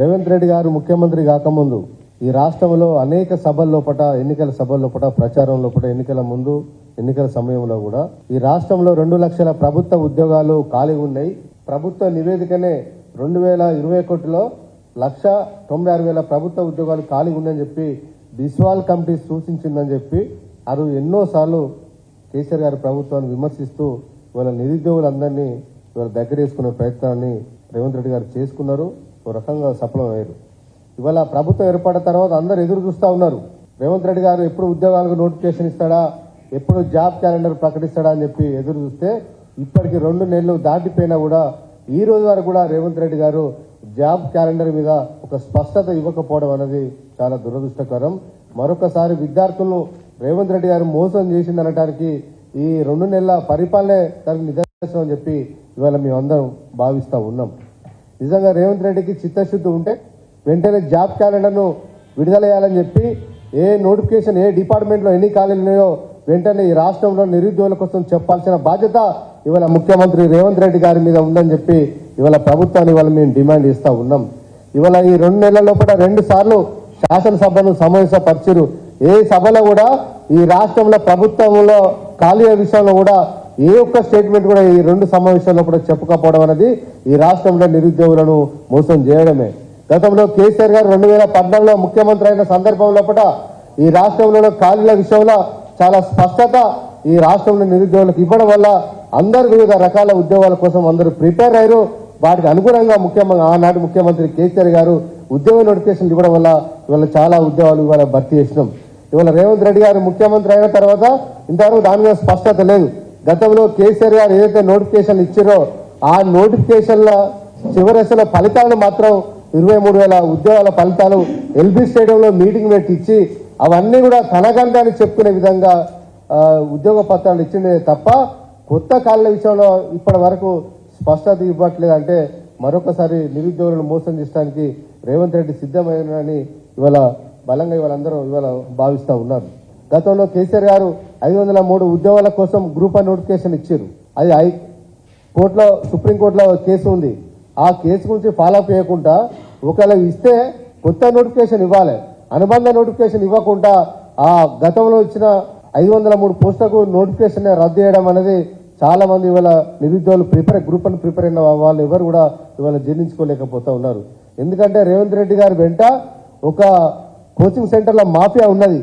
రేవంత్ రెడ్డి గారు ముఖ్యమంత్రి కాకముందు ఈ రాష్ట్రంలో అనేక సభల లోపల ఎన్నికల సభల లోపల ప్రచారం లోపల ఎన్నికల ముందు ఎన్నికల సమయంలో కూడా ఈ రాష్ట్రంలో రెండు లక్షల ప్రభుత్వ ఉద్యోగాలు ఖాళీ ఉన్నాయి. ప్రభుత్వ నివేదికనే రెండు వేల ఇరవై ఒకటిలో లక్ష తొంభై ఆరు వేల ప్రభుత్వ ఉద్యోగాలు ఖాళీ ఉందని చెప్పి బిస్వాల్ కమిటీ సూచించిందని చెప్పి అరు ఎన్నోసార్లు కేసీఆర్ గారి ప్రభుత్వాన్ని విమర్శిస్తూ ఇవాళ నిరుద్యోగులందరినీ ఇవాళ దగ్గరేసుకునే ప్రయత్నాన్ని రేవంత్ రెడ్డి గారు చేసుకున్నారు. ఓ రకంగా సఫలమయ్యారు ఇవాళ ప్రభుత్వం ఏర్పడిన తర్వాత అందరు ఎదురు చూస్తా ఉన్నారు. రేవంత్ రెడ్డి గారు ఎప్పుడు ఉద్యోగాలకు నోటిఫికేషన్ ఇస్తాడా? ఎప్పుడు జాబ్ క్యాలెండర్ ప్రకటిస్తాడా అని చెప్పి ఎదురు చూస్తే ఇప్పటికి రెండు నెలలు దాటిపోయినా కూడా ఈ రోజు వరకు కూడా రేవంత్ రెడ్డి గారు జాబ్ క్యాలెండర్ మీద ఒక స్పష్టత ఇవ్వకపోవడం అనేది చాలా దురదృష్టకరం. మరొకసారి విద్యార్థులను రేవంత్ రెడ్డి గారు మోసం చేసిందనటానికి ఈ రెండు నెలల పరిపాలనే దానికి నిదర్శనం అని చెప్పి ఇవాళ మేమందరం భావిస్తూ ఉన్నాం. నిజంగా రేవంత్ రెడ్డికి చిత్తశుద్ధి ఉంటే వెంటనే జాబ్ క్యాలెండర్ను విడుదల చేయాలని చెప్పి ఏ నోటిఫికేషన్ ఏ డిపార్ట్మెంట్లో ఎన్ని ఖాళీలు ఉన్నాయో వెంటనే ఈ రాష్ట్రంలో నిరుద్యోగుల కోసం చెప్పాల్సిన బాధ్యత ఇవాళ ముఖ్యమంత్రి రేవంత్ రెడ్డి గారి మీద ఉందని చెప్పి ఇవాళ ప్రభుత్వాన్ని ఇవాళ మేము డిమాండ్ ఇస్తూ ఉన్నాం. ఇవాళ ఈ రెండు నెలల లోపల రెండు సార్లు శాసనసభను సమావేశపరిచారు ఏ సభలో కూడా ఈ రాష్ట్రంలో ప్రభుత్వంలో ఖాళీల విషయంలో కూడా ఏ ఒక్క స్టేట్మెంట్ కూడా ఈ రెండు సమావేశాల్లో కూడా చెప్పకపోవడం అనేది ఈ రాష్ట్రంలో నిరుద్యోగులను మోసం చేయడమే. గతంలో కేసీఆర్ గారు రెండు వేల పద్నాలుగులో ముఖ్యమంత్రి అయిన సందర్భం లోపల ఈ రాష్ట్రంలో ఖాళీల విషయంలో చాలా స్పష్టత ఈ రాష్ట్రంలో నిరుద్యోగులకు ఇవ్వడం వల్ల అందరు వివిధ రకాల ఉద్యోగాల కోసం అందరూ ప్రిపేర్ అయ్యారు. వాటికి అనుగుణంగా ముఖ్యమంత్రి ఆనాటి ముఖ్యమంత్రి కేసీఆర్ గారు ఉద్యోగ నోటిఫికేషన్ ఇవ్వడం వల్ల ఇవాళ చాలా ఉద్యోగాలు ఇవాళ భర్తీ చేసినాం. ఇవాళ రేవంత్ రెడ్డి గారు ముఖ్యమంత్రి అయిన తర్వాత ఇంతవరకు దాని మీద స్పష్టత లేదు. గతంలో కేసీఆర్ గారు ఏదైతే నోటిఫికేషన్ ఇచ్చారో ఆ నోటిఫికేషన్ల చివరసల ఫలితాలను మాత్రం ఇరవై మూడు వేల ఉద్యోగాల ఫలితాలు ఎల్బీ స్టేడియంలో మీటింగ్ పెట్టి ఇచ్చి అవన్నీ కూడా తనగండాన్ని చెప్పుకునే విధంగా ఉద్యోగ పత్రాలు ఇచ్చిందే తప్ప కొత్త కాళ్ళ విషయంలో ఇప్పటి వరకు స్పష్టత ఇవ్వట్లేదు అంటే మరొకసారి నిరుద్యోగులను మోసం చేయడానికి రేవంత్ రెడ్డి సిద్ధమైనని ఇవాళ బలంగా ఇవాళ అందరూ ఇవాళ భావిస్తూ ఉన్నారు. గతంలో కేసీఆర్ గారు ఐదు వందల మూడు ఉద్యోగాల కోసం గ్రూప్ వన్ నోటిఫికేషన్ ఇచ్చారు. అది ఐ కోర్టులో సుప్రీంకోర్టులో కేసు ఉంది. ఆ కేసు గురించి ఫాలోఅప్ చేయకుండా ఒకవేళ ఇస్తే కొత్త నోటిఫికేషన్ ఇవ్వాలి. అనుబంధ నోటిఫికేషన్ ఇవ్వకుండా ఆ గతంలో ఇచ్చిన ఐదు వందల మూడు పోస్టులకు నోటిఫికేషన్ రద్దు చేయడం అనేది చాలా మంది ఇవాళ నిరుద్యోగులు ప్రిపేర్ గ్రూప్ అని ప్రిపేర్ అయిన వాళ్ళు ఎవరు కూడా ఇవాళ జీర్ణించుకోలేకపోతా ఉన్నారు. ఎందుకంటే రేవంత్ రెడ్డి గారి వెంట ఒక కోచింగ్ సెంటర్లో మాఫియా ఉన్నది.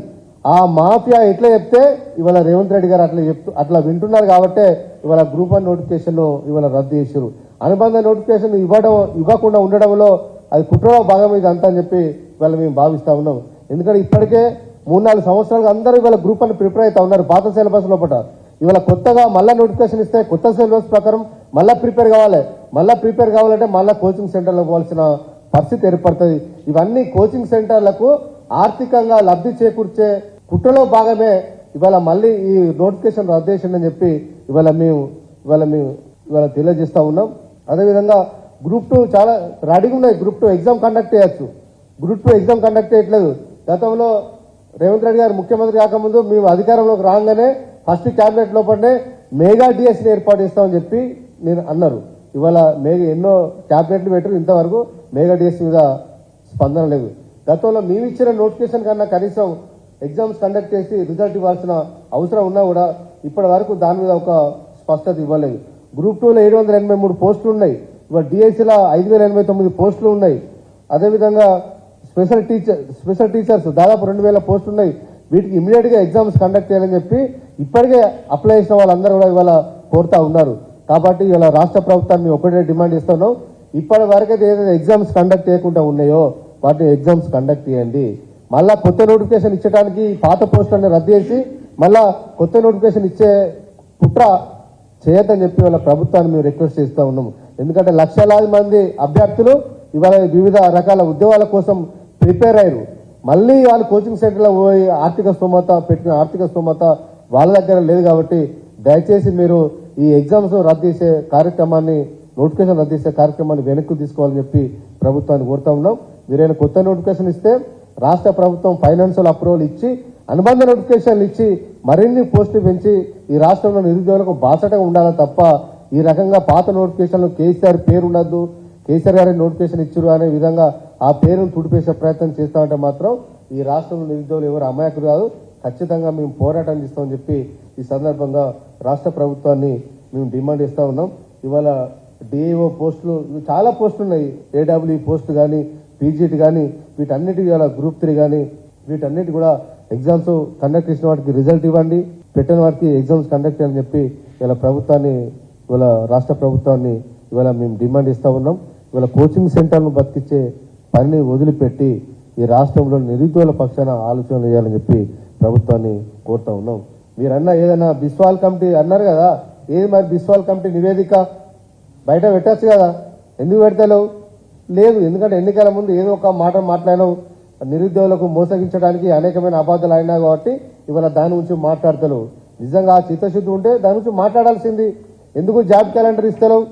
ఆ మాఫియా ఎట్లా చెప్తే ఇవాళ రేవంత్ రెడ్డి గారు అట్లా చెప్తూ అట్లా వింటున్నారు కాబట్టే ఇవాళ గ్రూప్ వన్ నోటిఫికేషన్ ఇవాళ రద్దు చేశారు అనుబంధ నోటిఫికేషన్ ఇవ్వడం ఇవ్వకుండా ఉండడంలో అది కుట్రలో భాగం ఇది అంతా అని చెప్పి ఇవాళ మేము భావిస్తా ఉన్నాం. ఎందుకంటే ఇప్పటికే మూడు నాలుగు సంవత్సరాలుగా అందరూ ఇవాళ గ్రూప్ అని ప్రిపేర్ అవుతా ఉన్నారు పాత సిలబస్ లోపల. ఇవాళ కొత్తగా మళ్ళా నోటిఫికేషన్ ఇస్తే కొత్త సిలబస్ ప్రకారం మళ్ళా ప్రిపేర్ కావాలి. మళ్ళా ప్రిపేర్ కావాలంటే మళ్ళా కోచింగ్ సెంటర్లో పోవాల్సిన పరిస్థితి ఏర్పడుతుంది. ఇవన్నీ కోచింగ్ సెంటర్లకు ఆర్థికంగా లబ్ధి చేకూర్చే కుట్రలో భాగమే ఇవాళ మళ్ళీ ఈ నోటిఫికేషన్ రద్దు చేసిందని చెప్పి ఇవాళ మేము ఇవాళ మేము ఇవాళ తెలియజేస్తా ఉన్నాం. అదేవిధంగా గ్రూప్ టూ చాలా రెడీగా ఉన్నాయి. గ్రూప్ టూ ఎగ్జామ్ కండక్ట్ చేయొచ్చు. గ్రూప్ టూ ఎగ్జామ్ కండక్ట్ చేయట్లేదు. గతంలో రేవంత్ రెడ్డి గారు ముఖ్యమంత్రి కాకముందు మేము అధికారంలోకి రాగానే ఫస్ట్ క్యాబినెట్ లోపలనే మేగా డిఎస్ని ఏర్పాటు చేస్తామని చెప్పి నేను అన్నారు. ఇవాళ మేఘ ఎన్నో క్యాబినెట్లు పెట్టారు ఇంతవరకు మేఘా డిఎస్ మీద స్పందన లేదు. గతంలో మేము ఇచ్చిన నోటిఫికేషన్ కన్నా కనీసం ఎగ్జామ్స్ కండక్ట్ చేసి రిజల్ట్ ఇవ్వాల్సిన అవసరం ఉన్నా కూడా ఇప్పటి వరకు దాని మీద ఒక స్పష్టత ఇవ్వలేదు. గ్రూప్ టూలో ఏడు వందల ఎనభై మూడు పోస్టులు ఉన్నాయి. ఇవాళ డిఎస్సీలో ఐదు వేల ఎనభై తొమ్మిది పోస్టులు ఉన్నాయి. అదేవిధంగా స్పెషల్ టీచర్ స్పెషల్ టీచర్స్ దాదాపు రెండు వేల పోస్టులు ఉన్నాయి. వీటికి ఇమీడియట్గా ఎగ్జామ్స్ కండక్ట్ చేయాలని చెప్పి ఇప్పటికే అప్లై చేసిన వాళ్ళందరూ కూడా ఇవాళ కోరుతా ఉన్నారు. కాబట్టి ఇవాళ రాష్ట్ర ప్రభుత్వాన్ని ఒకటే డిమాండ్ ఇస్తున్నాం ఇప్పటి వరకైతే ఏదైతే ఎగ్జామ్స్ కండక్ట్ చేయకుండా ఉన్నాయో వాటిని ఎగ్జామ్స్ కండక్ట్ చేయండి. మళ్ళా కొత్త నోటిఫికేషన్ ఇచ్చడానికి పాత పోస్టులను రద్దు చేసి మళ్ళా కొత్త నోటిఫికేషన్ ఇచ్చే కుట్ర చేయొద్దని చెప్పి వాళ్ళ ప్రభుత్వాన్ని మేము రిక్వెస్ట్ చేస్తూ ఉన్నాము. ఎందుకంటే లక్షలాది మంది అభ్యర్థులు ఇవాళ వివిధ రకాల ఉద్యోగాల కోసం ప్రిపేర్ అయ్యారు. మళ్ళీ వాళ్ళు కోచింగ్ సెంటర్లో పోయి ఆర్థిక స్తోమత పెట్టిన ఆర్థిక స్తోమత వాళ్ళ దగ్గర లేదు కాబట్టి దయచేసి మీరు ఈ ఎగ్జామ్స్ రద్దు చేసే కార్యక్రమాన్ని నోటిఫికేషన్ రద్దు చేసే కార్యక్రమాన్ని వెనక్కి తీసుకోవాలని చెప్పి ప్రభుత్వాన్ని కోరుతా ఉన్నాం. మీరైనా కొత్త నోటిఫికేషన్ ఇస్తే రాష్ట్ర ప్రభుత్వం ఫైనాన్షియల్ అప్రూవల్ ఇచ్చి అనుబంధ నోటిఫికేషన్లు ఇచ్చి మరిన్ని పోస్టులు పెంచి ఈ రాష్ట్రంలో నిరుద్యోగులకు బాసటగా ఉండాలి తప్ప ఈ రకంగా పాత నోటిఫికేషన్లు కేసీఆర్ పేరు ఉండద్దు. కేసీఆర్ గారి నోటిఫికేషన్ ఇచ్చారు అనే విధంగా ఆ పేరును తుడిపేసే ప్రయత్నం చేస్తామంటే మాత్రం ఈ రాష్ట్రంలో నిరుద్యోగులు ఎవరు అమాయకులు కాదు. ఖచ్చితంగా మేము పోరాటం చేస్తామని చెప్పి ఈ సందర్భంగా రాష్ట్ర ప్రభుత్వాన్ని మేము డిమాండ్ చేస్తా ఉన్నాం. ఇవాళ డిఏఓ పోస్టులు చాలా పోస్టులు ఉన్నాయి. ఏడబ్ల్యూ పోస్ట్ కానీ పీజీటీ కానీ వీటన్నిటి ఇలా గ్రూప్ త్రీ కానీ వీటన్నిటి కూడా ఎగ్జామ్స్ కండక్ట్ చేసిన వాటికి రిజల్ట్ ఇవ్వండి పెట్టిన వాటికి ఎగ్జామ్స్ కండక్ట్ చేయాలని చెప్పి ఇలా ప్రభుత్వాన్ని ఇవాళ రాష్ట్ర ప్రభుత్వాన్ని ఇవాళ మేము డిమాండ్ ఇస్తా ఉన్నాం. ఇవాళ కోచింగ్ సెంటర్ను బతికిచ్చే పనిని వదిలిపెట్టి ఈ రాష్ట్రంలో నిరుద్యోగుల పక్షాన ఆలోచన చేయాలని చెప్పి ప్రభుత్వాన్ని కోరుతా ఉన్నాం. మీరన్నా ఏదైనా బిస్వాల్ కమిటీ అన్నారు కదా ఏది మరి బిస్వాల్ కమిటీ నివేదిక? బయట పెట్టచ్చు కదా. ఎందుకు పెడతలేవు? లేదు ఎందుకంటే ఎన్నికల ముందు ఏదో ఒక మాట మాట్లాడినావు నిరుద్యోగులకు మోసగించడానికి అనేకమైన అబద్ధాలు అయినా కాబట్టి ఇవాళ దాని గురించి మాట్లాడతలేవు. నిజంగా చిత్తశుద్ధి ఉంటే దాని గురించి మాట్లాడాల్సింది. ఎందుకు జాబ్ క్యాలెండర్ ఇస్తలేవు?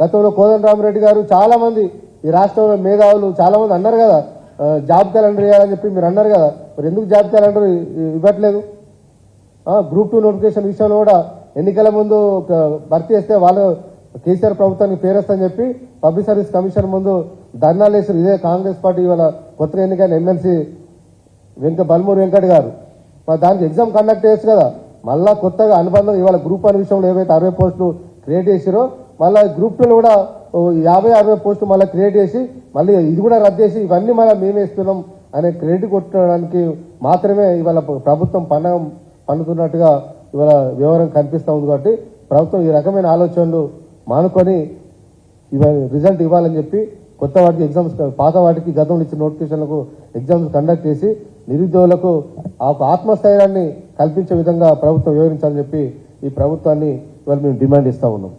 గతంలో కోదండరామరెడ్డి గారు చాలా మంది ఈ రాష్ట్రంలో మేధావులు చాలా మంది అన్నారు కదా జాబ్ క్యాలెండర్ ఇవ్వాలని చెప్పి మీరు అన్నారు కదా మరి ఎందుకు జాబ్ క్యాలెండర్ ఇవ్వట్లేదు? గ్రూప్ టూ నోటిఫికేషన్ విషయంలో కూడా ఎన్నికల ముందు భర్తీ చేస్తే వాళ్ళు కేసీఆర్ ప్రభుత్వానికి పేరేస్తని చెప్పి పబ్లిక్ సర్వీస్ కమిషన్ ముందు ధర్నాలు వేసారు ఇదే కాంగ్రెస్ పార్టీ ఇవాళ కొత్తగా ఎన్నికైన ఎమ్మెల్సీ వెంక బల్మూరి వెంకట్ గారు. మరి దానికి ఎగ్జామ్ కండక్ట్ చేయొచ్చు కదా మళ్ళా కొత్తగా అనుబంధం ఇవాళ గ్రూప్ వన్ విషయంలో ఏవైతే అరవై పోస్టులు క్రియేట్ చేసారో మళ్ళీ గ్రూప్ టూలో కూడా యాభై అరవై పోస్టులు మళ్ళీ క్రియేట్ చేసి మళ్ళీ ఇది కూడా రద్దు చేసి ఇవన్నీ మళ్ళీ మేమే ఇస్తున్నాం అనే క్రెడిట్ కొట్టడానికి మాత్రమే ఇవాళ ప్రభుత్వం పండగ పండుతున్నట్టుగా ఇవాళ వివరం కనిపిస్తూ ఉంది కాబట్టి ప్రభుత్వం ఈ రకమైన ఆలోచనలు మానుకొని ఇవాళ రిజల్ట్ ఇవ్వాలని చెప్పి కొత్త వాటికి ఎగ్జామ్స్ పాత వాటికి గతంలో ఇచ్చిన నోటిఫికేషన్లకు ఎగ్జామ్స్ కండక్ట్ చేసి నిరుద్యోగులకు ఆ ఆత్మస్థైర్యాన్ని కల్పించే విధంగా ప్రభుత్వం వివరించాలని చెప్పి ఈ ప్రభుత్వాన్ని ఇవాళ మేము డిమాండ్ ఇస్తా ఉన్నాం.